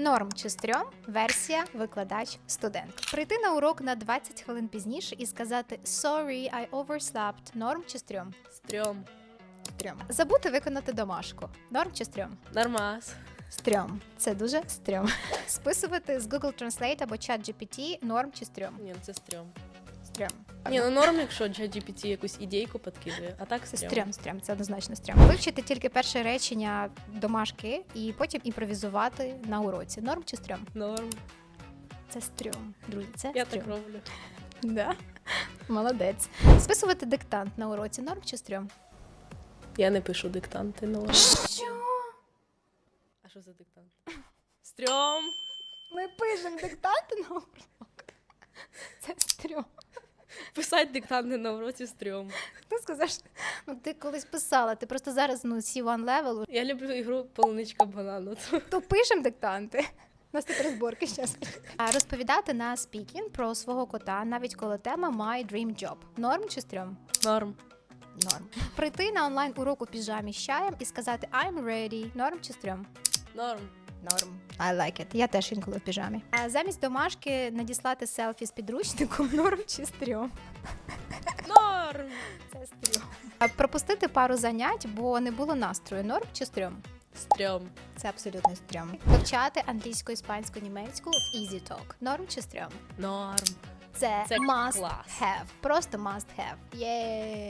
Норм чи стрьом версія викладач студент. Прийти на урок на 20 хвилин пізніше і сказати Sorry, I overslept. Норм чи стрьом? Стрьом. Стрьом. Забути виконати домашку. Норм чи стрьом? Нормас. Стрьом. Це дуже стрьом. Списувати з Google Translate або ChatGPT норм чи стрьом? Ні, це стрьом. Стрьом. Ні, ну норм, якщо ChatGPT якусь ідейку підкидує, а так стрьом. Стрьом, стрьом, це однозначно стрьом. Вивчити тільки перше речення домашки і потім імпровізувати на уроці. Норм чи стрьом? Норм. Це стрьом. Друзі, це Я стрьом. так роблю. Да. Молодець. Списувати диктант на уроці. Норм чи стрьом? Я не пишу диктанти на урок. Що? А що за диктант? Стрьом. Ми пишемо диктанти на урок. Писати диктанти на уроці стрьом. Ти сказав, що ну, ти колись писала, ти просто зараз ну, C1 level, Я люблю ігру полуничка банану. то пишемо диктанти. У нас тут розборки зараз. Розповідати на спікінг про свого кота, навіть коли тема My Dream Job. Норм чи стрьом? Норм. Норм. Прийти на онлайн урок у піжамі з чаєм і сказати I'm ready. Норм чи стрьом? Норм. Норм. I like it. Я теж інколи в піжамі. А замість домашки надіслати селфі з підручником норм чи стрьом? Норм. Це стрьом. А пропустити пару занять, бо не було настрою. Норм чи стрьом? Стрьом. Це абсолютно стрьом. Вивчати англійську, іспанську, німецьку в Easy Talk. Норм чи стрьом? Норм. Це, Це must клас. have. Просто must have. Єй!